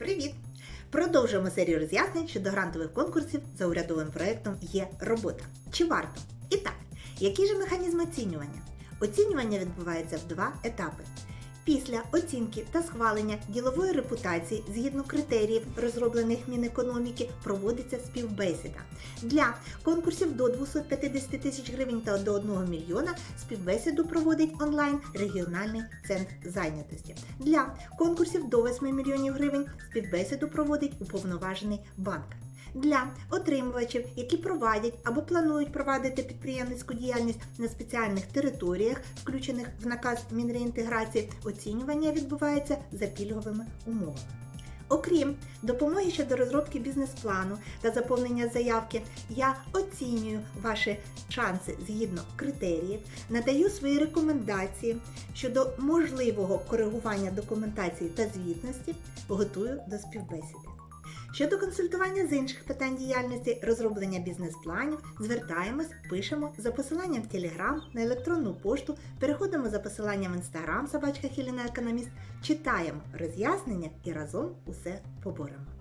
Привіт! Продовжуємо серію роз'яснень щодо грантових конкурсів за урядовим проєктом Є робота. Чи варто? І так, який же механізм оцінювання? Оцінювання відбувається в два етапи. Після оцінки та схвалення ділової репутації згідно критеріїв, розроблених Мінекономіки, проводиться співбесіда. Для конкурсів до 250 тисяч гривень та до 1 мільйона співбесіду проводить онлайн регіональний центр зайнятості. Для конкурсів до 8 мільйонів гривень співбесіду проводить уповноважений банк. Для отримувачів, які провадять або планують провадити підприємницьку діяльність на спеціальних територіях, включених в наказ Мінреінтеграції, оцінювання відбувається за пільговими умовами. Окрім допомоги щодо розробки бізнес-плану та заповнення заявки, я оцінюю ваші шанси згідно критеріїв, надаю свої рекомендації щодо можливого коригування документації та звітності, готую до співбесіди. Щодо консультування з інших питань діяльності, розроблення бізнес-планів, звертаємось, пишемо за посиланням в Телеграм, на електронну пошту, переходимо за посиланням в Інстаграм собачка Хіліна Економіст, читаємо роз'яснення і разом усе поборемо.